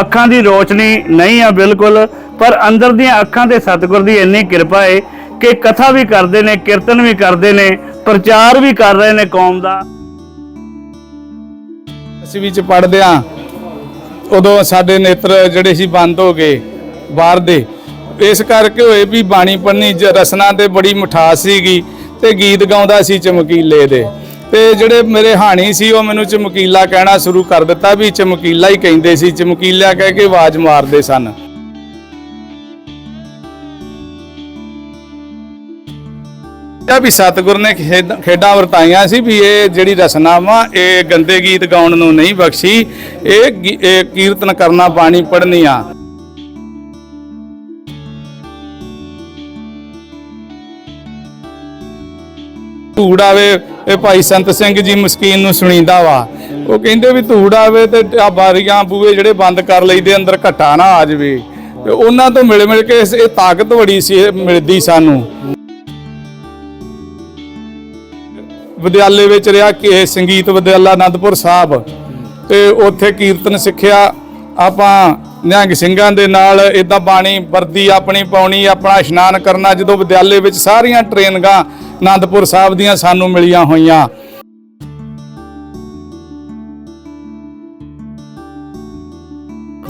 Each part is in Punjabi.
ਅੱਖਾਂ ਦੀ ਰੋਸ਼ਨੀ ਨਹੀਂ ਆ ਬਿਲਕੁਲ, ਪਰ ਅੰਦਰ ਦੀਆਂ ਅੱਖਾਂ ਤੇ ਸਤਿਗੁਰ ਦੀ ਇੰਨੀ ਕਿਰਪਾ ਏ ਕਿ ਕਥਾ ਵੀ ਕਰਦੇ ਨੇ, ਕੀਰਤਨ ਵੀ ਕਰਦੇ ਨੇ, ਪ੍ਰਚਾਰ ਵੀ ਕਰ ਰਹੇ ਨੇ ਕੌਮ ਦਾ। ਅਸੀਂ ਵਿੱਚ ਪੜਦੇ ਆ ਉਦੋਂ ਸਾਡੇ ਨੇਤਰ ਜਿਹੜੇ ਸੀ ਬੰਦ ਹੋ ਗਏ, ਬਾਹਰ ਦੇ। ਇਸ ਕਰਕੇ ਹੋਏ ਵੀ ਬਾਣੀ ਪੜਨੀ ਜ- ਰਸਨਾ ਤੇ ਬੜੀ ਮਿਠਾਸ ਸੀਗੀ ਤੇ ਗੀਤ ਗਾਉਂਦਾ ਸੀ ਚਮਕੀਲੇ ਦੇ। ਤੇ ਜਿਹੜੇ ਮੇਰੇ ਹਾਣੀ ਸੀ, ਉਹ ਮੈਨੂੰ ਚਮਕੀਲਾ ਕਹਿਣਾ ਸ਼ੁਰੂ ਕਰ ਦਿੱਤਾ ਵੀ ਚਮਕੀਲਾ ਹੀ ਕਹਿੰਦੇ ਸੀ, ਚਮਕੀਲਾ ਕਹਿ ਕੇ ਆਵਾਜ਼ ਮਾਰਦੇ ਸਨ। ਇਹ ਵੀ ਸਤਿਗੁਰ ਨੇ ਖੇਡ- ਖੇਡਾਂ ਵਰਤਾਈਆਂ ਸੀ ਵੀ ਇਹ ਜਿਹੜੀ ਰਸਨਾ ਵਾ, ਇਹ ਗੰਦੇ ਗੀਤ ਗਾਉਣ ਨੂੰ ਨਹੀਂ ਬਖਸ਼ੀ, ਇਹ ਕੀਰਤਨ ਕਰਨਾ ਬਾਣੀ ਪੜ੍ਹਨੀ ਆ ਧੂੜ ਆਵੇ, ਇਹ ਭਾਈ ਸੰਤ ਸਿੰਘ ਜੀ ਮਸਕੀਨ ਨੂੰ ਸੁਣੀਂਦਾ ਵਾ। ਉਹ ਕਹਿੰਦੇ ਵੀ ਧੂੜ ਆਵੇ ਤੇ ਆ ਬਾਰੀਆਂ ਬੂਏ ਜਿਹੜੇ ਬੰਦ ਕਰ ਲਈਦੇ ਅੰਦਰ ਘਟਾ ਨਾ ਆ ਜਾਵੇ। ਤੇ ਉਹਨਾਂ ਤੋਂ ਮਿਲ ਮਿਲ ਕੇ ਇਹ ਤਾਕਤ ਬੜੀ ਸੀ ਮਿਲਦੀ ਸਾਨੂੰ। ਵਿਦਿਆਲੇ ਵਿੱਚ ਰਿਹਾ ਕਿ ਸੰਗੀਤ ਵਿਦਿਆਲਾ ਆਨੰਦਪੁਰ ਸਾਹਿਬ। ਤੇ ਉੱਥੇ ਕੀਰਤਨ ਸਿੱਖਿਆ। ਆਪਾਂ ਨਿਹੰਗ ਸਿੰਘਾਂ ਦੇ ਨਾਲ ਇਦਾਂ ਬਾਣੀ ਵਰਦੀ ਆਪਣੀ ਪਾਉਣੀ, ਆਪਣਾ ਇਸ਼ਨਾਨ ਕਰਨਾ, ਜਦੋਂ ਵਿਦਿਆਲੇ ਵਿੱਚ ਸਾਰੀਆਂ ਟ੍ਰੇਨਿੰਗਾਂ ਆਨੰਦਪੁਰ ਸਾਹਿਬ ਦੀਆਂ ਸਾਨੂੰ ਮਿਲੀਆਂ ਹੋਈਆਂ।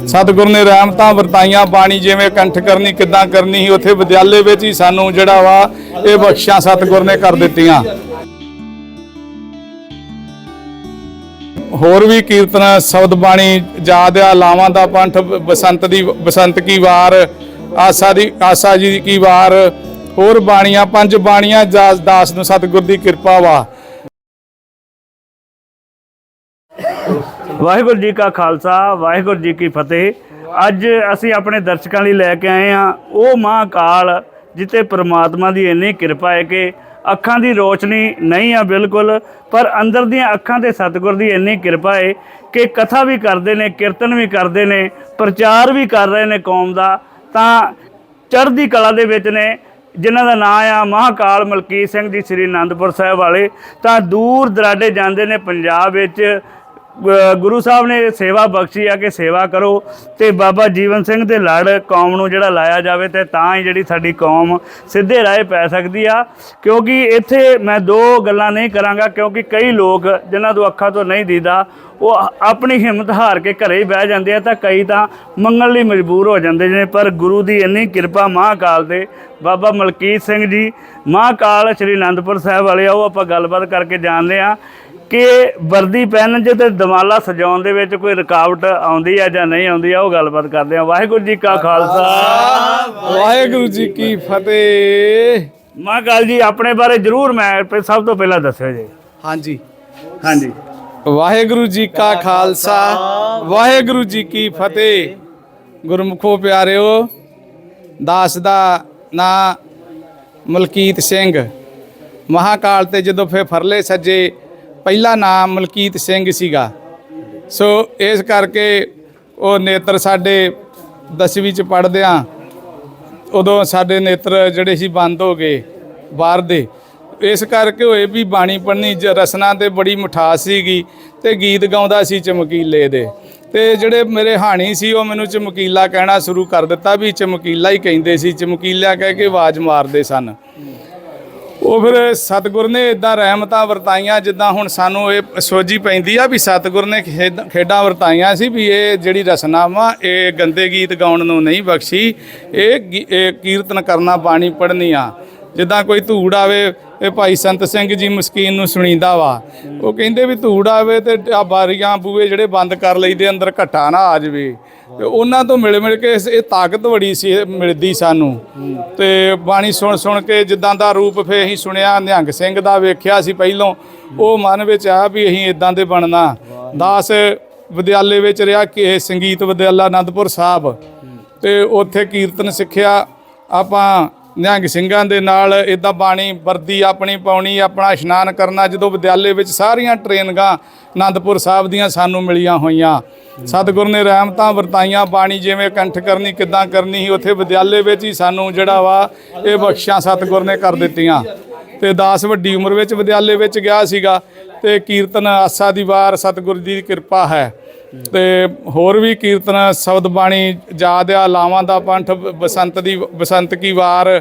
ਸਤਿਗੁਰ ਨੇ ਰਹਿਮਤਾਂ ਵਰਤਾਈਆਂ, ਬਾਣੀ ਜਿਵੇਂ ਕੰਠ ਕਰਨੀ, ਕਿੱਦਾਂ ਕਰਨੀ ਸੀ, ਉੱਥੇ ਵਿਦਿਆਲੇ ਵਿੱਚ ਹੀ ਸਾਨੂੰ ਜਿਹੜਾ ਵਾ ਇਹ ਬਖਸ਼ਾਂ ਸਤਿਗੁਰ ਨੇ ਕਰ ਦਿੱਤੀਆਂ। ਹੋਰ ਵੀ ਕੀਰਤਨ, ਸ਼ਬਦ ਬਾਣੀ, ਯਾਦ ਆ, ਲਾਵਾਂ ਦਾ ਪੰਥ, ਬਸੰਤ ਦੀ, ਬਸੰਤ ਕੀ ਵਾਰ, ਆਸਾ ਦੀ, ਆਸਾ ਜੀ ਕੀ ਵਾਰ ਹੋਰ ਬਾਣੀਆਂ, ਪੰਜ ਬਾਣੀਆਂ, ਜਾ- ਦਾਸ ਨੂੰ ਸਤਿਗੁਰ ਦੀ ਕਿਰਪਾ ਵਾ। ਵਾਹਿਗੁਰੂ ਜੀ ਕਾ ਖਾਲਸਾ, ਵਾਹਿਗੁਰੂ ਜੀ ਕੀ ਫਤਿਹ। ਅੱਜ ਅਸੀਂ ਆਪਣੇ ਦਰਸ਼ਕਾਂ ਲਈ ਲੈ ਕੇ ਆਏ ਹਾਂ। ਉਹ ਮਹਾਕਾਲ ਜਿੱਤੇ ਪ੍ਰਮਾਤਮਾ ਦੀ ਇੰਨੀ ਕਿਰਪਾ ਹੈ ਕਿ ਅੱਖਾਂ ਦੀ ਰੋਸ਼ਨੀ ਨਹੀਂ ਆ ਬਿਲਕੁਲ, ਪਰ ਅੰਦਰ ਦੀਆਂ ਅੱਖਾਂ ਤੇ ਸਤਿਗੁਰ ਦੀ ਇੰਨੀ ਕਿਰਪਾ ਹੈ ਕਿ ਕਥਾ ਵੀ ਕਰਦੇ ਨੇ, ਕੀਰਤਨ ਵੀ ਕਰਦੇ ਨੇ, ਪ੍ਰਚਾਰ ਵੀ ਕਰ ਰਹੇ ਨੇ ਕੌਮ ਦਾ। ਤਾਂ ਚੜ੍ਹਦੀ ਕਲਾ ਦੇ ਵਿੱਚ ਨੇ। ਜਿਨ੍ਹਾਂ ਦਾ ਨਾਂ ਆ ਮਹਾਕਾਲ ਮਲਕੀਤ ਸਿੰਘ ਜੀ ਸ੍ਰੀ ਅਨੰਦਪੁਰ ਸਾਹਿਬ ਵਾਲੇ, ਤਾਂ ਦੂਰ ਦਰਾਡੇ ਜਾਂਦੇ ਨੇ ਪੰਜਾਬ ਵਿੱਚ ਗੁਰੂ ਸਾਹਿਬ ਨੇ ਸੇਵਾ ਬਖਸ਼ੀ ਆ ਕਿ ਸੇਵਾ ਕਰੋ ਤੇ ਬਾਬਾ ਜੀਵਨ ਸਿੰਘ ਦੇ ਲੜ ਕੌਮ ਨੂੰ ਜਿਹੜਾ ਲਾਇਆ ਜਾਵੇ ਤੇ ਤਾਂ ਹੀ ਜਿਹੜੀ ਸਾਡੀ ਕੌਮ ਸਿੱਧੇ ਰਾਹ ਪੈ ਸਕਦੀ ਆ। ਕਿਉਂਕਿ ਇੱਥੇ ਮੈਂ ਦੋ ਗੱਲਾਂ ਨਹੀਂ ਕਰਾਂਗਾ, ਕਿਉਂਕਿ ਕਈ ਲੋਕ ਜਿਨ੍ਹਾਂ ਤੋਂ ਅੱਖਾਂ ਤੋਂ ਨਹੀਂ ਦੀਦਾ, ਉਹ ਆਪਣੀ ਹਿੰਮਤ ਹਾਰ ਕੇ ਘਰੇ ਹੀ ਬਹਿ ਜਾਂਦੇ ਆ ਤਾਂ ਕਈ ਤਾਂ ਮੰਗਣ ਲਈ ਮਜਬੂਰ ਹੋ ਜਾਂਦੇ ਨੇ, ਪਰ ਗੁਰੂ ਦੀ ਇੰਨੀ ਕਿਰਪਾ ਮਹਾਕਾਲ ਦੇ ਬਾਬਾ ਮਲਕੀਤ ਸਿੰਘ ਜੀ, ਮਹਾਕਾਲ ਸ੍ਰੀ ਅਨੰਦਪੁਰ ਸਾਹਿਬ ਵਾਲੇ ਆ, ਉਹ ਆਪਾਂ ਗੱਲਬਾਤ ਕਰਕੇ ਜਾਣਦੇ ਆ। ਕਿ ਵਰਦੀ ਪਹਿਨਣ 'ਚ ਤੇ ਦਮਾਲਾ ਸਜਾਉਣ ਦੇ ਵਿੱਚ ਕੋਈ ਰੁਕਾਵਟ ਆਉਂਦੀ ਆ ਜਾਂ ਨਹੀਂ ਆਉਂਦੀ ਆ ਉਹ ਗੱਲਬਾਤ ਕਰਦੇ ਆ। ਵਾਹਿਗੁਰੂ ਜੀ ਕਾ ਖਾਲਸਾ। ਵਾਹਿਗੁਰੂ ਜੀ ਕੀ ਫਤਿਹ। ਮਹਾਕਾਲ ਜੀ ਆਪਣੇ ਬਾਰੇ ਜਰੂਰ ਮੈਂ ਸਭ ਤੋਂ ਪਹਿਲਾਂ ਦੱਸਿਓ ਜੀ। ਹਾਂਜੀ। ਹਾਂਜੀ। ਵਾਹਿਗੁਰੂ ਜੀ ਕਾ ਖਾਲਸਾ ਵਾਹਿਗੁਰੂ ਜੀ ਕੀ ਫਤਿਹ। ਗੁਰਮੁਖੋ ਪਿਆਰਿਓ ਦਾਸ ਦਾ ਨਾਂ ਮਲਕੀਤ ਸਿੰਘ। ਮਹਾਕਾਲ ਤੇ ਜਦੋਂ ਫੇ ਫਰਲੇ ਸੱਜੇ ਪਹਿਲਾ ਨਾਮ ਮਲਕੀਤ ਸਿੰਘ ਸੀਗਾ। ਸੋ ਇਸ ਕਰਕੇ ਉਹ ਨੇਤਰ ਸਾਡੇ ਦਸਵੀਂ ਚ ਪੜਦਿਆਂ ਉਦੋਂ ਸਾਡੇ ਨੇਤਰ ਜਿਹੜੇ ਸੀ ਬੰਦ ਹੋ ਗਏ, ਬਾਹਰ ਦੇ। ਇਸ ਕਰਕੇ ਹੋਏ ਵੀ ਬਾਣੀ ਪੜਨੀ ਜ- ਰਸਨਾ ਤੇ ਬੜੀ ਮਿਠਾਸ ਸੀਗੀ ਤੇ ਗੀਤ ਗਾਉਂਦਾ ਸੀ ਚਮਕੀਲੇ ਦੇ। ਤੇ ਜਿਹੜੇ ਮੇਰੇ ਹਾਣੀ ਸੀ ਉਹ ਮੈਨੂੰ ਚਮਕੀਲਾ ਕਹਿਣਾ ਸ਼ੁਰੂ ਕਰ ਦਿੱਤਾ ਵੀ ਚਮਕੀਲਾ ਹੀ ਕਹਿੰਦੇ ਸੀ, ਚਮਕੀਲਾ ਕਹਿ ਕੇ ਆਵਾਜ਼ ਮਾਰਦੇ ਸਨ। ਉਹ ਫਿਰ ਸਤਿਗੁਰ ਨੇ ਇਦਾਂ ਰਹਿਮਤਾਂ ਵਰਤਾਈਆਂ, ਜਿੱਦਾਂ ਹੁਣ ਸਾਨੂੰ ਇਹ ਸੋਝੀ ਪੈਂਦੀ ਆ ਵੀ ਸਤਿਗੁਰ ਨੇ ਖੇਡ- ਖੇਡਾਂ ਵਰਤਾਈਆਂ ਸੀ ਵੀ ਇਹ ਜਿਹੜੀ ਰਸਨਾ ਵਾ, ਇਹ ਗੰਦੇ ਗੀਤ ਗਾਉਣ ਨੂੰ ਨਹੀਂ ਬਖਸ਼ੀ, ਇਹ ਗੀ- ਇਹ ਕੀਰਤਨ ਕਰਨਾ ਬਾਣੀ ਪੜ੍ਹਨੀ ਆ। ਜਿੱਦਾਂ ਕੋਈ ਧੂੜ ਆਵੇ ਇਹ ਭਾਈ ਸੰਤ ਸਿੰਘ ਜੀ ਮਸਕੀਨ ਨੂੰ ਸੁਣੀਦਾ ਵਾ। ਉਹ ਕਹਿੰਦੇ ਵੀ ਧੂੜ ਆਵੇ ਤੇ ਆ ਬਾਰੀਆਂ ਬੂਏ ਜਿਹੜੇ ਬੰਦ ਕਰ ਲਈਦੇ, ਅੰਦਰ ਘਟਾ ਨਾ ਆ ਜਾਵੇ। ਤੇ ਉਹਨਾਂ ਤੋਂ ਮਿਲ ਮਿਲ ਕੇ ਇਹ ਤਾਕਤ ਬੜੀ ਸੀ ਮਿਲਦੀ ਸਾਨੂੰ। ਤੇ ਬਾਣੀ ਸੁਣ ਸੁਣ ਕੇ ਜਿੱਦਾਂ ਦਾ ਰੂਪ ਫੇ ਅਸੀਂ ਸੁਣਿਆ, ਨਿਹੰਗ ਸਿੰਘ ਦਾ ਵੇਖਿਆ ਸੀ ਪਹਿਲੋਂ। ਉਹ ਮਨ ਵਿੱਚ ਆਇਆ ਵੀ ਅਸੀਂ ਇਦਾਂ ਦੇ ਬਣਨਾ। ਦਾਸ ਵਿਦਿਆਲੇ ਵਿੱਚ ਰਿਹਾ ਕਿ ਸੰਗੀਤ ਵਿਦਿਆਲਾ ਆਨੰਦਪੁਰ ਸਾਹਿਬ। ਤੇ ਉੱਥੇ ਕੀਰਤਨ ਸਿੱਖਿਆ। ਆਪਾਂ ਨਿਹੰਗ ਸਿੰਘਾਂ ਦੇ ਨਾਲ ਇਦਾਂ ਬਾਣੀ ਵਰਦੀ ਆਪਣੀ ਪਾਉਣੀ, ਆਪਣਾ ਇਸ਼ਨਾਨ ਕਰਨਾ, ਜਦੋਂ ਵਿਦਿਆਲੇ ਵਿੱਚ ਸਾਰੀਆਂ ਟ੍ਰੇਨਿੰਗਾਂ ਆਨੰਦਪੁਰ ਸਾਹਿਬ ਦੀਆਂ ਸਾਨੂੰ ਮਿਲੀਆਂ ਹੋਈਆਂ। ਸਤਿਗੁਰ ਨੇ ਰਹਿਮਤਾਂ ਵਰਤਾਈਆਂ, ਬਾਣੀ ਜਿਵੇਂ ਕੰਠ ਕਰਨੀ, ਕਿੱਦਾਂ ਕਰਨੀ ਸੀ, ਉੱਥੇ ਵਿਦਿਆਲੇ ਵਿੱਚ ਹੀ ਸਾਨੂੰ ਜਿਹੜਾ ਵਾ ਇਹ ਬਖਸ਼ਾਂ ਸਤਿਗੁਰ ਨੇ ਕਰ ਦਿੱਤੀਆਂ। ਤੇ ਦਾਸ ਵੱਡੀ ਉਮਰ ਵਿੱਚ ਵਿਦਿਆਲੇ ਵਿੱਚ ਗਿਆ ਸੀਗਾ ਤੇ ਕੀਰਤਨ ਆਸਾ ਦੀ ਵਾਰ ਸਤਿਗੁਰ ਦੀ ਕਿਰਪਾ ਹੈ। ਤੇ ਹੋਰ ਵੀ ਕੀਰਤਨ, ਸ਼ਬਦ ਬਾਣੀ ਜਾਦਿਆ ਲਾਵਾਂ ਦਾ ਪੰਥ, ਬਸੰਤ ਦੀ, ਬਸੰਤ ਕੀ ਵਾਰ,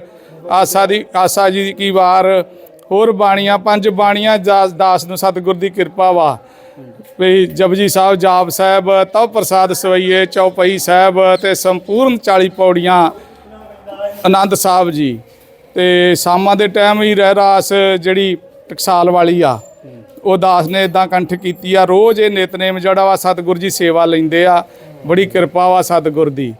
ਆਸਾ ਦੀ, ਆਸਾ ਜੀ ਕੀ ਵਾਰ, ਹੋਰ ਬਾਣੀਆਂ, ਪੰਜ ਬਾਣੀਆਂ, ਦਾਸ ਦਾਸ ਨੂੰ ਸਤਿਗੁਰ ਦੀ ਕਿਰਪਾ ਵਾ। ਵੀ ਜਪਜੀ ਸਾਹਿਬ, ਜਾਪ ਸਾਹਿਬ ਤਵ ਪ੍ਰਸਾਦ ਸਵਈਏ ਚੌਪਈ ਸਾਹਿਬ ਤੇ ਸੰਪੂਰਨ 40 ਪੌੜੀਆਂ, ਆਨੰਦ ਸਾਹਿਬ ਜੀ। ਤੇ ਸ਼ਾਮਾਂ ਦੇ ਟਾਈਮ ਹੀ ਰਹਿ ਰਾਸ ਜਿਹੜੀ ਟਕਸਾਲ ਵਾਲੀ ਆ। ਉਹ ਦਾਸ ਨੇ ਇਦਾਂ ਕੰਠ ਕੀਤੀ ਆ, ਰੋਜ਼ ਇਹ ਨਿਤਨੇਮ ਜਿਹੜਾ ਵਾ ਸਤਿਗੁਰ ਜੀ ਸੇਵਾ ਲੈਂਦੇ ਆ, ਬੜੀ ਕਿਰਪਾ ਵਾ ਸਤਿਗੁਰ ਦੀ।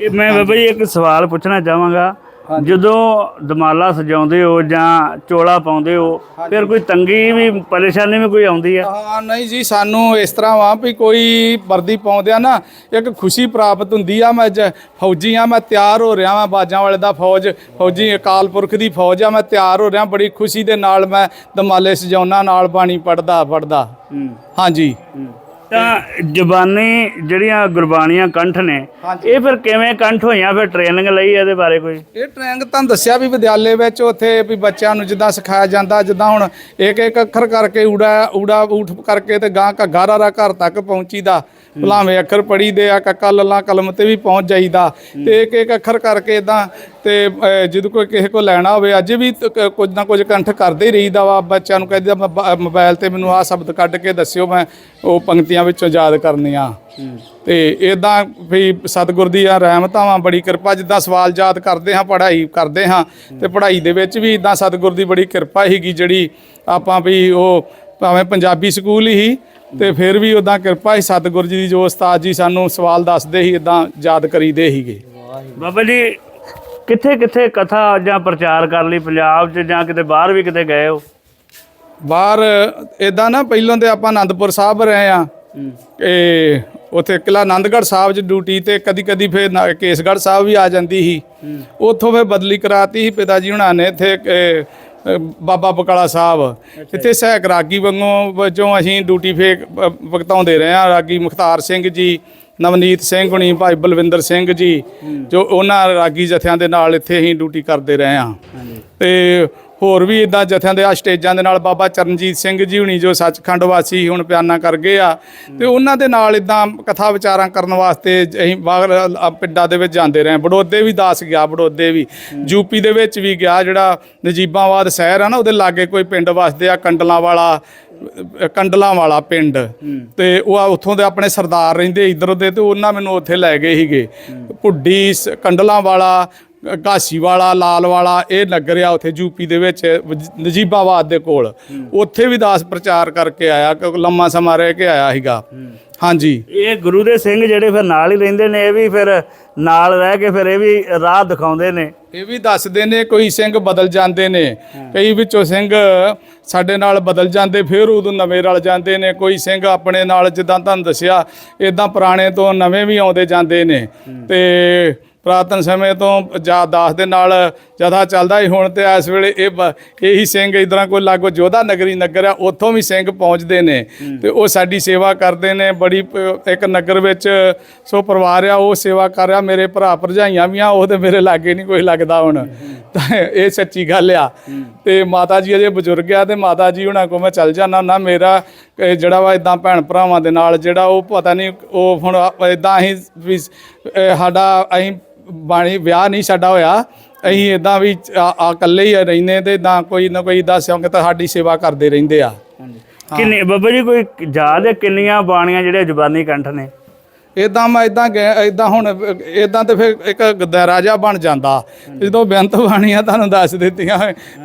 ਇਹ ਮੈਂ ਬਾਬਾ ਜੀ ਇੱਕ ਸਵਾਲ ਪੁੱਛਣਾ ਚਾਹਾਂਗਾ ਜਦੋਂ ਦਮਾਲਾ ਸਜਾਉਂਦੇ ਹੋ ਜਾਂ ਚੋਲਾ ਪਾਉਂਦੇ ਹੋ ਫਿਰ ਕੋਈ ਤੰਗੀ ਵੀ ਪਰੇਸ਼ਾਨੀ ਵੀ ਕੋਈ ਆਉਂਦੀ ਹੈ? ਹਾਂ ਨਹੀਂ ਜੀ ਸਾਨੂੰ ਇਸ ਤਰ੍ਹਾਂ ਵਾ ਵੀ ਕੋਈ ਵਰਦੀ ਪਾਉਂਦੇ ਆ ਨਾ ਇੱਕ ਖੁਸ਼ੀ ਪ੍ਰਾਪਤ ਹੁੰਦੀ ਆ ਮੈਂ ਫੌਜੀ ਆ ਮੈਂ ਤਿਆਰ ਹੋ ਰਿਹਾ ਮੈਂ ਬਾਜਾਂ ਵਾਲੇ ਦਾ ਫੌਜ ਫੌਜੀ ਅਕਾਲ ਪੁਰਖ ਦੀ ਫੌਜ ਆ ਮੈਂ ਤਿਆਰ ਹੋ ਰਿਹਾ ਬੜੀ ਖੁਸ਼ੀ ਦੇ ਨਾਲ ਮੈਂ ਦਮਾਲੇ ਸਜਾਉਣਾ ਨਾਲ ਬਾਣੀ ਪੜਦਾ ਪੜਦਾ ਹਾਂਜੀ। ਤਾਂ ਜ਼ਬਾਨੀ ਜਿਹੜੀਆਂ ਗੁਰਬਾਣੀਆਂ ਕੰਠ ਨੇ। ਇਹ ਫਿਰ ਕਿਵੇਂ ਕੰਠ ਹੋਈਆਂ? ਫਿਰ ਟ੍ਰੇਨਿੰਗ ਲਈ ਇਹਦੇ ਬਾਰੇ ਕੋਈ? ਇਹ ਟ੍ਰੈਂਗ ਤੁਹਾਨੂੰ ਦੱਸਿਆ ਵੀ ਵਿਦਿਆਲੇ ਵਿੱਚ ਉੱਥੇ ਵੀ ਬੱਚਿਆਂ ਨੂੰ ਜਿੱਦਾਂ ਸਿਖਾਇਆ ਜਾਂਦਾ ਜਿੱਦਾਂ ਹੁਣ ਇੱਕ ਇੱਕ ਅੱਖਰ ਕਰਕੇ ਊੜਾ ਊੜਾ ਊਠ ਕਰਕੇ ਤੇ ਗਾਂ ਘੱਗਾ ਰਾਰਾ ਘਰ ਤੱਕ ਪਹੁੰਚੀਦਾ। ਭਲਾਵੇਂ ਅੱਖਰ ਪੜੀ ਦੇ ਆ ਕੱਕਾ ਲੱਲਾ ਕਲਮ ਤੇ ਵੀ ਪਹੁੰਚ ਜਾਈਦਾ। ਤੇ ਇੱਕ ਇੱਕ ਅੱਖਰ ਕਰਕੇ ਇਦਾਂ ਤੇ ਜਦੋਂ ਕੋਈ ਕਿਸੇ ਕੋ ਲੈਣਾ ਹੋਵੇ ਅੱਜ ਵੀ ਕ- ਕੁਝ ਨਾ ਕੁਝ ਕੰਠ ਕਰਦੇ ਹੀ ਰਹੀਦਾ ਵਾ। ਬੱਚਿਆਂ ਨੂੰ ਕਹਿੰਦੇ ਮੋਬਾਈਲ ਤੇ ਮੈਨੂੰ ਆਹ ਸ਼ਬਦ ਕੱਢ ਕੇ ਦੱਸਿਓ ਮੈਂ ਉਹ ਪੰਕਤੀਆਂ ਵਿੱਚੋਂ ਯਾਦ ਕਰਨੀਆਂ। ਤੇ ਇਦਾਂ ਵੀ ਸਤਿਗੁਰ ਦੀ ਆ ਰਹਿਮਤਾਂ ਬੜੀ ਕਿਰਪਾ ਜਿੱਦਾਂ ਸਵਾਲ ਯਾਦ ਕਰਦੇ ਹਾਂ ਪੜ੍ਹਾਈ ਕਰਦੇ ਹਾਂ ਤੇ ਪੜ੍ਹਾਈ ਦੇ ਵਿੱਚ ਵੀ ਇਦਾਂ ਸਤਿਗੁਰ ਦੀ ਬੜੀ ਕਿਰਪਾ ਹੈਗੀ ਜਿਹੜੀ ਆਪਾਂ ਵੀ ਉਹ ਭਾਵੇਂ ਪੰਜਾਬੀ ਸਕੂਲ ਹੀ ਤੇ ਫਿਰ ਵੀ ਉਦਾਂ ਕਿਰਪਾ ਹੀ ਸਤਿਗੁਰ ਜੀ ਦੀ ਜੋ ਉਸਤਾਦ ਜੀ ਸਾਨੂੰ ਸਵਾਲ ਦੱਸਦੇ ਸੀ ਇਦਾਂ ਯਾਦ ਕਰੀਦੇ ਸੀਗੇ। ਬਾਬਾ ਜੀ ਕਿੱਥੇ ਕਿੱਥੇ ਕਥਾ ਜਾਂ ਪ੍ਰਚਾਰ ਕਰ ਲਈ ਪੰਜਾਬ 'ਚ ਜਾਂ ਕਿਤੇ ਬਾਹਰ ਵੀ ਕਿਤੇ ਗਏ ਹੋ? ਬਾਹਰ ਇਦਾਂ ਨਾ ਪਹਿਲਾਂ ਤੇ ਆਪਾਂ ਆਨੰਦਪੁਰ ਸਾਹਿਬ ਰਹੇ ਆ ਇਹ ਉਥੇ ਕਿਲਾ ਆਨੰਦਗੜ੍ਹ ਸਾਹਿਬ 'ਚ ਡਿਊਟੀ ਤੇ ਕਦੀ ਕਦੀ ਫਿਰ ਕੇਸਗੜ੍ਹ ਸਾਹਿਬ ਵੀ ਆ ਜਾਂਦੀ ਸੀ। ਉੱਥੋਂ ਫਿਰ ਬਦਲੀ ਕਰਾਤੀ ਸੀ ਪਿਤਾ ਜੀ ਹੁਣਾਂ ਨੇ ਇੱਥੇ ਬਾਬਾ ਬਕਾਲਾ ਸਾਹਿਬ। ਇੱਥੇ ਸਹਾਇਕ ਰਾਗੀ ਵਾਂਗੋਂ ਵਜੋਂ ਅਸੀਂ ਡਿਊਟੀ ਫੇ ਭਗਤਾਉਂਦੇ ਰਹੇ ਆ ਰਾਗੀ ਮੁਖਤਾਰ ਸਿੰਘ ਜੀ ਨਵਨੀਤ ਸਿੰਘ ਹੁਣੀ ਭਾਈ ਬਲਵਿੰਦਰ ਸਿੰਘ ਜੀ ਜੋ ਉਹਨਾਂ ਰਾਗੀ ਜਥਿਆਂ ਦੇ ਨਾਲ ਇੱਥੇ ਅਸੀਂ ਡਿਊਟੀ ਕਰਦੇ ਰਹੇ ਆ ਤੇ ਹੋਰ ਵੀ ਇਦਾਂ ਜਥਿਆਂ ਦੇ ਆ ਸਟੇਜਾਂ ਦੇ ਨਾਲ ਬਾਬਾ ਚਰਨਜੀਤ ਸਿੰਘ ਜੀ ਹੁਣੀ ਜੋ ਸੱਚਖੰਡ ਵਾਸੀ ਹੁਣ ਪਿਆਨਾ ਕਰ ਗਏ ਆ ਤੇ ਉਹਨਾਂ ਦੇ ਨਾਲ ਇਦਾਂ ਕਥਾ ਵਿਚਾਰਾਂ ਕਰਨ ਵਾਸਤੇ ਅਸੀਂ ਬਾਹਰ ਪਿੰਡਾਂ ਦੇ ਵਿੱਚ ਜਾਂਦੇ ਰਹੇ। ਬੜੋਦੇ ਵੀ ਦਾਸ ਗਿਆ ਬੜੋਦੇ ਵੀ। ਯੂਪੀ ਦੇ ਵਿੱਚ ਵੀ ਗਿਆ ਜਿਹੜਾ ਨਜੀਬਾਬਾਦ ਸ਼ਹਿਰ ਆ ਨਾ ਉਹਦੇ ਲਾਗੇ ਕੋਈ ਪਿੰਡ ਵਸਦੇ ਆ ਕੰਡਲਾਂ ਵਾਲਾ ਕੰਡਲਾਂ ਵਾਲਾ ਪਿੰਡ। ਤੇ ਉਹ ਆ ਉੱਥੋਂ ਦੇ ਆਪਣੇ ਸਰਦਾਰ ਰਹਿੰਦੇ ਇਧਰ ਦੇ ਤੇ ਉਹਨਾਂ ਮੈਨੂੰ ਉੱਥੇ ਲੈ ਗਏ ਸੀਗੇ। ਪੁੱਡੀ ਕੰਡਲਾਂ ਵਾਲਾ ਘਾਸੀ ਵਾਲਾ ਲਾਲ ਵਾਲਾ ਇਹ ਨਗਰ ਆ ਉੱਥੇ ਯੂਪੀ ਦੇ ਵਿੱਚ ਨਜੀਬਾਬਾਦ ਦੇ ਕੋਲ। ਉੱਥੇ ਵੀ ਦਾਸ ਪ੍ਰਚਾਰ ਕਰਕੇ ਆਇਆ ਕਿਉਂਕਿ ਲੰਮਾ ਸਮਾਂ ਰਹਿ ਕੇ ਆਇਆ ਸੀਗਾ। ਹਾਂਜੀ। ਇਹ ਗੁਰੂ ਦੇ ਸਿੰਘ ਜਿਹੜੇ ਫਿਰ ਨਾਲ ਹੀ ਰਹਿੰਦੇ ਨੇ ਇਹ ਵੀ ਫਿਰ ਨਾਲ ਰਹਿ ਕੇ ਫਿਰ ਇਹ ਵੀ ਰਾਹ ਦਿਖਾਉਂਦੇ ਨੇ। ਇਹ ਵੀ ਦੱਸਦੇ ਨੇ ਕੋਈ ਸਿੰਘ ਬਦਲ ਜਾਂਦੇ ਨੇ। ਕਈ ਵਿੱਚੋਂ ਸਿੰਘ ਸਾਡੇ ਨਾਲ ਬਦਲ ਜਾਂਦੇ ਫਿਰ ਉਦੋਂ ਨਵੇਂ ਰਲ ਜਾਂਦੇ ਨੇ। ਕੋਈ ਸਿੰਘ ਆਪਣੇ ਨਾਲ ਜਿੱਦਾਂ ਤੁਹਾਨੂੰ ਦੱਸਿਆ ਇਦਾਂ ਪੁਰਾਣੇ ਤੋਂ ਨਵੇਂ ਵੀ ਆਉਂਦੇ ਜਾਂਦੇ ਨੇ। ਤੇ ਪ੍ਰਾਤਨ ਸਮੇਂ ਤੋਂ ਜਾ ਦਾਸ ਦੇ ਨਾਲ ਜਥਾ ਚੱਲਦਾ ਹੀ ਹੁਣ ਤੇ ਇਸ ਵੇਲੇ ਇਹ ਇਹੀ ਸਿੰਘ ਇਦਾਂ ਕੋਈ ਲਾਗੋ ਜੋਧਾ ਨਗਰੀ ਨਗਰ ਆ ਉੱਥੋਂ ਵੀ ਸਿੰਘ ਪਹੁੰਚਦੇ ਨੇ। ਤੇ ਉਹ ਸਾਡੀ ਸੇਵਾ ਕਰਦੇ ਨੇ। ਬੜੀ ਇੱਕ ਨਗਰ ਵਿੱਚ ਸੋ ਪਰਿਵਾਰ ਆ ਉਹ ਸੇਵਾ ਕਰ ਰਿਹਾ। ਮੇਰੇ ਭਰਾ ਭਰਜਾਈਆਂ ਵੀ ਆ ਉਹ ਤੇ ਮੇਰੇ ਲਾਗੇ ਨਹੀਂ ਕੋਈ ਲੱਗਦਾ ਹੁਣ। ਤਾਂ ਇਹ ਸੱਚੀ ਗੱਲ ਆ। ਤੇ ਮਾਤਾ ਜੀ ਅਜੇ ਬਜ਼ੁਰਗ ਆ ਤੇ ਮਾਤਾ ਜੀ ਹੁਣਾਂ ਕੋ ਮੈਂ ਚੱਲ ਜਾਣਾ ਨਾ ਮੇਰਾ ਜਿਹੜਾ ਵਾ ਇਦਾਂ ਭੈਣ ਭਰਾਵਾਂ ਦੇ ਨਾਲ ਜਿਹੜਾ ਉਹ ਪਤਾ ਨਹੀਂ ਉਹ ਹੁਣ ਇਦਾਂ ਅਸੀਂ ਸਾਡਾ ਅਸੀਂ ਬਾਣੀ ਵਿਆਹ ਨਹੀਂ ਸਾਡਾ ਹੋਇਆ, ਅਸੀਂ ਇਦਾਂ ਵੀ ਆ ਇਕੱਲੇ ਹੀ ਰਹਿੰਦੇ ਤੇ ਨਾ ਕੋਈ ਨਾ ਕੋਈ ਦੱਸਿਓਗੇ ਤਾਂ ਸਾਡੀ ਸੇਵਾ ਕਰਦੇ ਰਹਿੰਦੇ ਆ। ਕਿੰਨੇ ਬਾਬਾ ਜੀ ਕੋਈ ਯਾਦ ਹੈ ਕਿੰਨੀਆਂ ਬਾਣੀਆਂ ਜਿਹੜੇ ਜ਼ੁਬਾਨੀ ਕੰਠ ਨੇ? ਇਦਾਂ ਮੈਂ ਇਦਾਂ ਇਦਾਂ ਹੁਣ ਇਦਾਂ ਤੇ ਫਿਰ ਇੱਕ ਜਿਹਾ ਬਣ ਜਾਂਦਾ। ਜਦੋਂ ਬੇਅੰਤ ਬਾਣੀਆਂ ਤੁਹਾਨੂੰ ਦੱਸ ਦਿੱਤੀਆਂ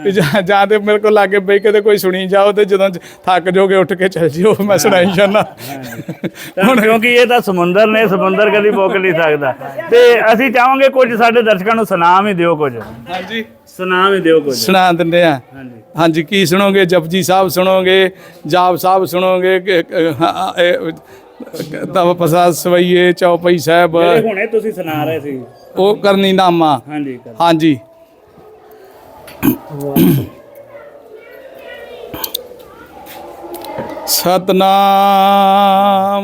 ਤੇ ਜਾਂ- ਤੇ ਮੇਰੇ ਕੋਲ ਲਾਗੇ ਬਈ ਕਿਤੇ ਕੋਈ ਸੁਣੀ ਜਾਓ ਤੇ ਜਦੋਂ ਥੱਕ ਜਾਓਗੇ ਉੱਠ ਕੇ ਚੱਲ ਜਿਓ ਮੈਂ ਸੁਣਾਈ ਜਾਣਾ ਹੁਣ ਕਿਉਂਕਿ ਇਹ ਤਾਂ ਸਮੁੰਦਰ ਨੇ ਸਮੁੰਦਰ ਕਦੀ ਮੁੱਕ ਨਹੀਂ ਸਕਦਾ। ਤੇ ਅਸੀਂ ਚਾਹਾਂਗੇ ਕੁਝ ਸਾਡੇ ਦਰਸ਼ਕਾਂ ਨੂੰ ਸੁਨਾਮ ਹੀ ਦਿਓ ਕੁਝ। ਹਾਂਜੀ। ਸੁਨਾਮ ਹੀ ਦਿਓ ਕੁਝ। ਸੁਣਾ ਦਿੰਦੇ ਆ। ਹਾਂਜੀ। ਹਾਂਜੀ ਕੀ ਸੁਣੋਗੇ? ਜਪਜੀ ਸਾਹਿਬ ਸੁਣੋਗੇ ਜਾਪ ਸਾਹਿਬ ਸੁਣੋਗੇ ਤਵ ਪ੍ਰਸਾਦ ਸਵਈਏ ਚੌਪਈ ਸਾਹਿਬ। ਜਿਹੜੇ ਹੁਣੇ ਤੁਸੀਂ ਸੁਣਾ ਰਹੇ ਸੀ। ਉਹ ਕਰਨੀ ਨਾਮਾ ਹਾਂਜੀ। ਸਤਨਾਮ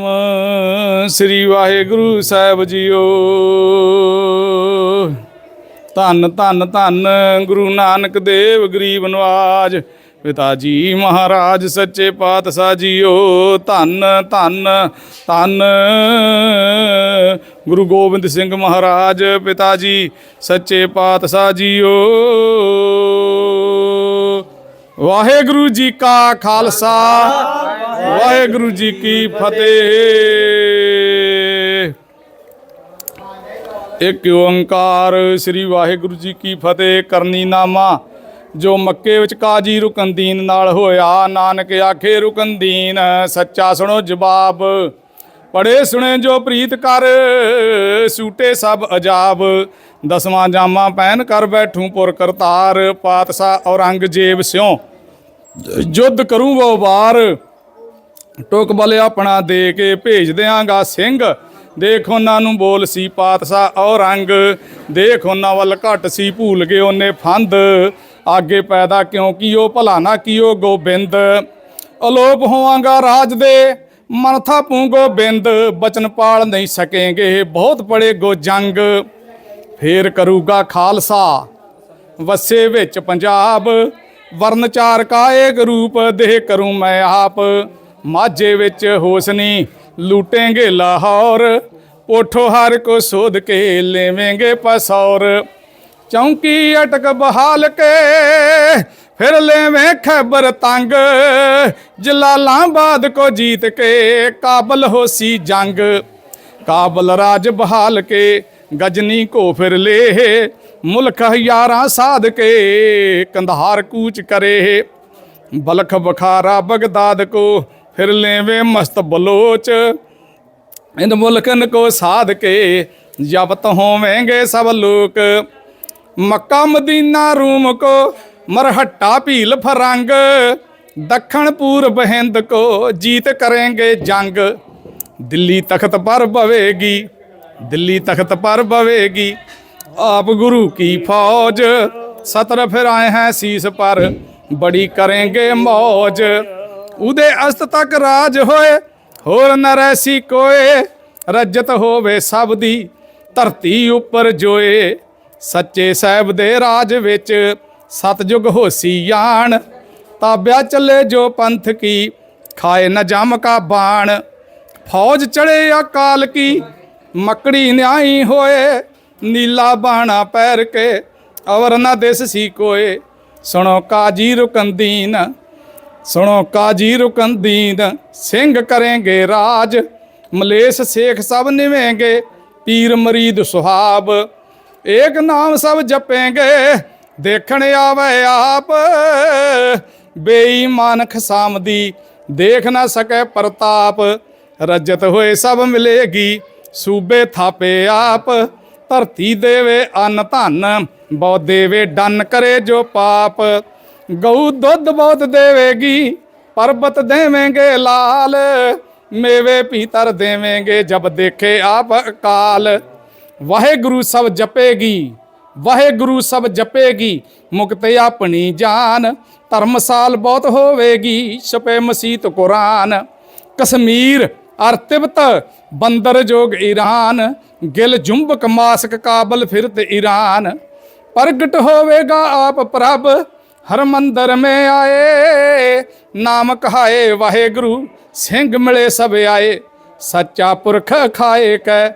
ਸ੍ਰੀ ਵਾਹਿਗੁਰੂ ਸਾਹਿਬ ਜੀਓ। ਧੰਨ ਧੰਨ ਧੰਨ ਗੁਰੂ ਨਾਨਕ ਦੇਵ ਗਰੀਬ ਨਵਾਜ। ਪਿਤਾ ਜੀ ਮਹਾਰਾਜ ਸੱਚੇ ਪਾਤਸ਼ਾਹ ਜੀਓ, ਧੰਨ ਧੰਨ ਧੰਨ। ਗੁਰੂ ਗੋਬਿੰਦ ਸਿੰਘ ਮਹਾਰਾਜ ਪਿਤਾ ਜੀ ਸੱਚੇ ਪਾਤਸ਼ਾਹ ਜੀਓ। ਵਾਹਿਗੁਰੂ ਜੀ ਕਾ ਖਾਲਸਾ, ਵਾਹਿਗੁਰੂ ਜੀ ਕੀ ਫਤਿਹ। ਇੱਕ ਓੰਕਾਰ ਸ੍ਰੀ ਵਾਹਿਗੁਰੂ ਜੀ ਕੀ ਫਤਿਹ ਕਰਨੀ ਨਾਮਾ ਜੋ ਮੱਕੇ ਵਿੱਚ ਕਾਜੀ ਰੁਕਨਦੀਨ ਨਾਲ ਹੋਇਆ, ਨਾਨਕ ਆਖੇ ਰੁਕਨਦੀਨ ਸੱਚਾ ਸੁਣੋ ਜਵਾਬ। ਪੜੇ ਸੁਣੇ ਜੋ ਪ੍ਰੀਤ ਕਰ, ਸੂਟੇ ਸਭ ਅਜਾਬ। ਦਸਵਾਂ ਜਾਮਾ ਪਹਿਨ ਕਰ ਬੈਠੂ ਪੁਰ ਕਰਤਾਰ, ਪਾਤਸ਼ਾਹ ਔਰੰਗਜ਼ੇਬ ਸਿਉ। ਯੁੱਧ ਕਰੂੰ ਵੋ ਵਾਰ, ਟੋਕ ਬਲ ਆਪਣਾ ਦੇ ਕੇ ਭੇਜ ਦਿਆਂਗਾ ਸਿੰਘ। ਦੇਖ ਉਹਨਾਂ ਨੂੰ ਬੋਲ ਸੀ ਪਾਤਸ਼ਾਹ ਔਰੰਗ, ਦੇਖ ਉਹਨਾਂ ਵੱਲ ਘਟ ਸੀ ਭੂਲ ਗਏ ਉਹਨੇ ਫੰਦ। ਆਗੇ ਪੈਦਾ ਕਿਉਂਕਿ ਉਹ ਭਲਾ ਨਾ ਕੀਓ ਗੋਬਿੰਦ। ਅਲੋਪ ਹੋਵਾਂਗਾ ਰਾਜ ਦੇ, ਮਨਥਾ ਪੂੰ ਗੋਬਿੰਦ, ਬਚਨ ਪਾਲ ਨਹੀਂ ਸਕੇਗੇ, ਬਹੁਤ ਪੜੇ ਗੋ ਜੰਗ। ਫੇਰ ਕਰੂਗਾ ਖਾਲਸਾ, ਵਸੇ ਵਿੱਚ ਪੰਜਾਬ। ਵਰਨ ਚਾਰ ਏਕ ਰੂਪ ਦੇਹ ਕਰੂੰ ਮੈਂ ਆਪ। ਮਾਝੇ ਵਿੱਚ ਹੋਸਨੀ ਲੂਟेंगे ਲਾਹੌਰ। ਉਠੋ ਹਰ ਕੋ ਸੋਧ ਕੇ ਲੇਵੇਂਗੇ ਪਸੌਰ। ਚੌਂਕੀ ਅਟਕ ਬਹਾਲ ਕੇ ਫਿਰ ਲੈਵੇਂ ਖੈਬਰ ਤੰਗ। ਜਲਾਲਾਬਾਦ ਕੋ ਜੀਤ ਕੇ ਕਾਬਲ ਹੋਸੀ ਜੰਗ। ਕਾਬਲ ਰਾਜ ਬਹਾਲ ਕੇ ਗਜਨੀ ਕੋ ਫਿਰ ਲੇ ਮੁਲਕ ਹਜ਼ਾਰਾਂ ਸਾਧ ਕੇ ਕੰਧਾਰ ਕੂਚ ਕਰੇ। ਬਲਖ ਬਖਾਰਾ ਬਗਦਾਦ ਕੋ ਫਿਰ ਲੈਵੇ ਮਸਤ ਬਲੋਚ। ਇਨ ਮੁਲਕਨ ਕੋ ਸਾਧ ਕੇ ਜਬਤ ਹੋਵੇਂਗੇ ਸਭ ਲੋਕ। ਮੱਕਾ ਮਦੀਨਾ ਰੂਮ ਕੋ, ਮਰਹੱਟਾ ਭੀਲ ਫਰੰਗ। ਦੱਖਣ ਪੂਰਬ ਹਿੰਦ ਕੋ ਜੀਤ ਕਰਾਂਗੇ ਜੰਗ। ਦਿੱਲੀ ਤਖਤ ਪਰ ਭਵੇਗੀ ਦਿੱਲੀ ਤਖਤ ਪਰ ਭਵੇਗੀ ਆਪ ਗੁਰੂ ਕੀ ਫੌਜ, ਸਤਰ ਫਿਰ ਆਏ ਹੈ ਸੀਸ ਪਰ, ਬੜੀ ਕਰਾਂਗੇ ਮੌਜ। ਉਹਦੇ ਅਸਤ ਤੱਕ ਰਾਜ ਹੋਏ, ਹੋਰ ਨਾ ਰੈਸੀ ਕੋਏ। ਰੱਜਤ ਹੋਵੇ ਸਭ ਦੀ ਧਰਤੀ ਉੱਪਰ ਜੋਏ। ਸੱਚੇ ਸਾਹਿਬ ਦੇ ਰਾਜ ਵਿੱਚ ਸਤਜੁਗ ਹੋਸੀ ਜਾਣ ਤਾਬਿਆ ਚੱਲੇ ਜੋ ਪੰਥ ਕੀ, ਖਾਏ ਨਾ ਜਮ ਕਾ ਬਾਣ। ਫੌਜ ਚੜੇ ਅਕਾਲ ਕੀ, ਮਕੜੀ ਨਿਆਈ ਹੋਏ। ਨੀਲਾ ਬਾਣਾ ਪੈਰ ਕੇ, ਅਵਰ ਨਾ ਦਿਸ ਸੀ ਕੋਏ। ਸੁਣੋ ਕਾਜੀ ਰੁਕੰਦੀਨ ਸੁਣੋ ਕਾਜੀ ਰੁਕੰਦੀਨ ਸਿੰਘ ਕरेंगे ਰਾਜ, ਮਲੇਸ਼ ਸੇਖ ਸਭ ਨਿਵੇਂਗੇ। ਪੀਰ ਮਰੀਦ ਸੁਹਾਬ ਏਕ ਨਾਮ ਸਭ ਜਪੇਂਗੇ, ਦੇਖਣ ਆਵੇ ਆਪ। ਬੇਈਮਾਨ ਖਸਾਮਦੀ, ਦੇਖ ਨਾ ਸਕੈ ਪ੍ਰਤਾਪ। ਰਜਤ ਹੋਏ ਸਭ ਮਿਲੇਗੀ, ਸੂਬੇ ਥਾਪੇ ਆਪ। ਧਰਤੀ ਦੇਵੇ ਅੰਨ ਧਨ ਬਹੁ ਦੇਵੇ ਡੰਨ ਕਰੇ ਜੋ ਪਾਪ। ਗਊ ਦੁੱਧ ਬਹੁਤ ਦੇਵੇਗੀ, ਪਰਬਤ ਦੇਵੇਂਗੇ ਲਾਲ। ਮੇਵੇ ਪੀਤਰ ਦੇਵੇਂਗੇ, ਜਬ ਦੇਖੇ ਆਪ ਅਕਾਲ। ਵਾਹਿਗੁਰੂ ਸਭ ਜਪੇਗੀ, ਵਾਹਿਗੁਰੂ ਸਭ ਜਪੇਗੀ, ਮੁਕਤ ਆਪਣੀ ਜਾਨ, ਧਰਮਸਾਲ ਬਹੁਤ ਹੋਵੇਗੀ, ਛਪੇ ਮਸੀਤ ਕੁਰਾਨ। ਕਸ਼ਮੀਰ ਅਰ ਤਿਬਤ ਬੰਦਰ ਜੋਗ ਈਰਾਨ, ਗਿਲ ਜੁੰਬਕ ਮਾਸਕ ਕਾਬਲ ਫਿਰਤ ਈਰਾਨ। ਪ੍ਰਗਟ ਹੋਵੇਗਾ ਆਪ ਪ੍ਰਭ, ਹਰ ਮੰਦਰ ਮੇ ਆਏ। ਨਾਮ ਕਹਾਏ ਵਾਹਿਗੁਰੂ, ਸਿੰਘ ਮਿਲੇ ਸਭ ਆਏ। ਸੱਚਾ ਪੁਰਖ ਖਾਏ ਕੈ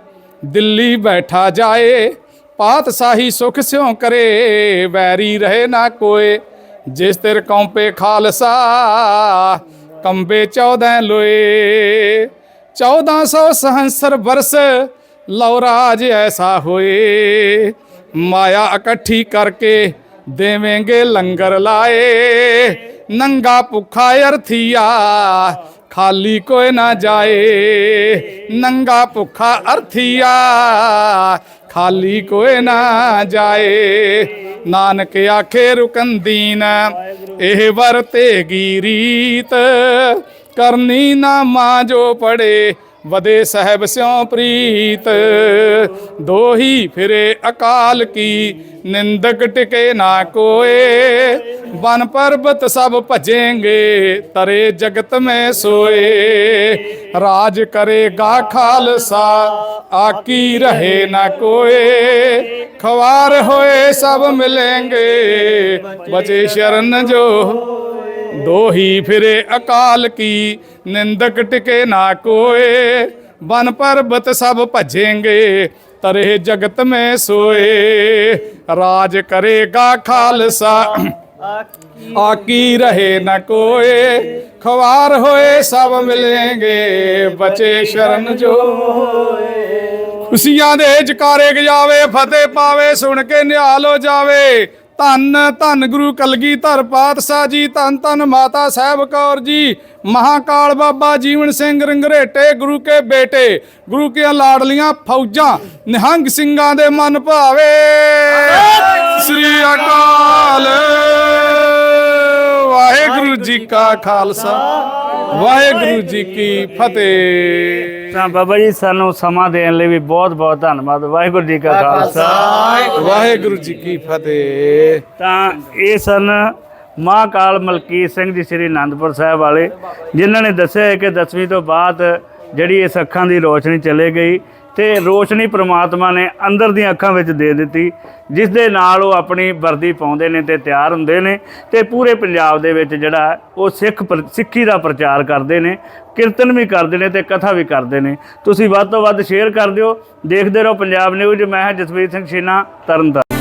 ਦਿੱਲੀ ਬੈਠਾ ਜਾਏ ਪਾਤਸ਼ਾਹੀ ਸੁਖ ਸਿਉ ਕਰੇ, ਵੈਰੀ ਰਹੇ ਨਾ ਕੋਏ, ਜਿਸ ਤਿਰ ਕੌਂਪੇ ਖਾਲਸਾ, ਕੰਬੇ 14 ਲੋਏ। 1400 ਸਹੰਸਰ ਬਰਸ ਲਓ ਰਾਜ ਐਸਾ ਹੋਏ, ਮਾਇਆ ਇਕੱਠੀ ਕਰਕੇ ਦੇਵੇਂਗੇ ਲੰਗਰ ਲਾਏ, ਨੰਗਾ ਭੁੱਖਾ ਅਰਥੀਆ ਖਾਲੀ ਕੋਈ ਨਾ ਜਾਏ। ਨੰਗਾ ਭੁੱਖਾ ਅਰਥੀਆ, ਖਾਲੀ ਕੋਈ ਨਾ ਜਾਏ। ਨਾਨਕ ਆਖੇ ਰੁਕੰਦੀਨ ਇਹ ਵਰਤੇਗੀ ਰੀਤ? ਕਰਨੀ ਨਾ ਮਾਂ ਜੋ ਪੜੇ ਵਦੇ ਸਾਹਿਬ ਸਿਉ ਪ੍ਰੀਤ, ਦੋਹੀ ਫਿਰੇ ਅਕਾਲ ਕੀ, ਨਿੰਦਕ ਟਿਕੇ ਨਾ ਕੋਏ। ਵਨ ਪਰਬਤ ਸਭ ਭਜेंगे ਤਰੇ ਜਗਤ ਮੈਂ ਸੋਏ। ਰਾਜ ਕਰੇਗਾ ਖਾਲਸਾ, ਆਕੀ ਰਹੇ ਨਾ ਕੋਏ। ਖਵਾਰ ਹੋਏ ਸਭ ਮਿਲेंगे ਬਚੇ ਸ਼ਰਨ ਜੋ ਦੋਹੀ ਫਿਰੇ ਅਕਾਲ ਕੀ, ਨਿੰਦਕ ਟਿਕੇ ਨਾ ਕੋਏ। ਬਨ ਪਰਬਤ ਸਭ ਭਜेंगे ਤਰੇ ਜਗਤ ਮੈਂ ਸੋਏ। ਰਾਜ ਕਰੇਗਾ ਖਾਲਸਾ, ਆਕੀ ਰਹੇ ਨ ਕੋਏ। ਖਵਾਰ ਹੋਏ ਸਭ ਮਿਲेंगे ਬਚੇ ਸ਼ਰਨ ਜੋ ਖੁਸ਼ੀਆਂ ਦੇ ਜਕਾਰੇ ਗਜਾਵੇ, ਫਤਿਹ ਪਾਵੇ, ਸੁਣ ਕੇ ਨਿਹਾਲ ਹੋ ਜਾਵੇ। ਧੰਨ ਧੰਨ ਗੁਰੂ ਕਲਗੀਧਰ ਪਾਤਸ਼ਾਹ ਜੀ, ਧੰਨ ਧੰਨ ਮਾਤਾ ਸਾਹਿਬ ਕੌਰ ਜੀ, ਮਹਾਕਾਲ ਬਾਬਾ ਜੀਵਨ ਸਿੰਘ ਰੰਗਰੇਟੇ, ਗੁਰੂ ਕੇ ਬੇਟੇ, ਗੁਰੂ ਕੇ ਲਾਡਲੀਆਂ ਫੌਜਾਂ, ਨਿਹੰਗ ਸਿੰਘਾਂ ਦੇ ਮਨ ਭਾਵੇ। ਸ੍ਰੀ ਅਕਾਲ। ਵਾਹਿਗੁਰੂ ਜੀ ਕਾ ਖਾਲਸਾ। ਵਾਹਿਗੁਰੂ ਜੀ ਕੀ ਫਤਿਹ। ਤਾਂ ਬਾਬਾ ਜੀ ਸਾਨੂੰ ਸਮਾਂ ਦੇਣ ਲਈ ਵੀ ਬਹੁਤ ਬਹੁਤ ਧੰਨਵਾਦ। ਵਾਹਿਗੁਰੂ ਜੀ ਕਾ ਖਾਲਸਾ। ਵਾਹਿਗੁਰੂ ਜੀ ਕੀ ਫਤਿਹ। ਤਾਂ ਇਹ ਸਨ ਮਹਾਕਾਲ ਮਲਕੀਤ ਸਿੰਘ ਜੀ ਸ੍ਰੀ ਅਨੰਦਪੁਰ ਸਾਹਿਬ ਵਾਲੇ ਜਿਨ੍ਹਾਂ ਨੇ ਦੱਸਿਆ ਕਿ 10ਵੀਂ ਤੋਂ ਬਾਅਦ ਜਿਹੜੀ ਇਸ ਅੱਖਾਂ ਦੀ ਰੋਸ਼ਨੀ ਚਲੇ ਗਈ। ਤੇ ਰੋਸ਼ਨੀ ਪ੍ਰਮਾਤਮਾ ਨੇ ਅੰਦਰ ਦੀਆਂ ਅੱਖਾਂ ਵਿੱਚ ਦੇ ਦਿੱਤੀ ਜਿਸ ਦੇ ਨਾਲ ਉਹ ਆਪਣੀ ਵਰਦੀ ਪਾਉਂਦੇ ਨੇ ਤੇ ਤਿਆਰ ਹੁੰਦੇ ਨੇ ਤੇ ਪੂਰੇ ਪੰਜਾਬ ਦੇ ਵਿੱਚ ਜਿਹੜਾ ਉਹ ਸਿੱਖ ਪਰ- ਸਿੱਖੀ ਦਾ ਪ੍ਰਚਾਰ ਕਰਦੇ ਨੇ, ਕੀਰਤਨ ਵੀ ਕਰਦੇ ਨੇ ਤੇ ਕਥਾ ਵੀ ਕਰਦੇ ਨੇ। ਤੁਸੀਂ ਵੱਧ ਤੋਂ ਵੱਧ ਸ਼ੇਅਰ ਕਰ ਦਿਓ, ਦੇਖਦੇ ਰਹੋ ਪੰਜਾਬ ਨਿਊਜ਼ ਮੈਂ ਹਾਂ ਜਸਵੀਰ ਸਿੰਘ ਛੀਨਾ ਤਰਨਤਾਰਨ।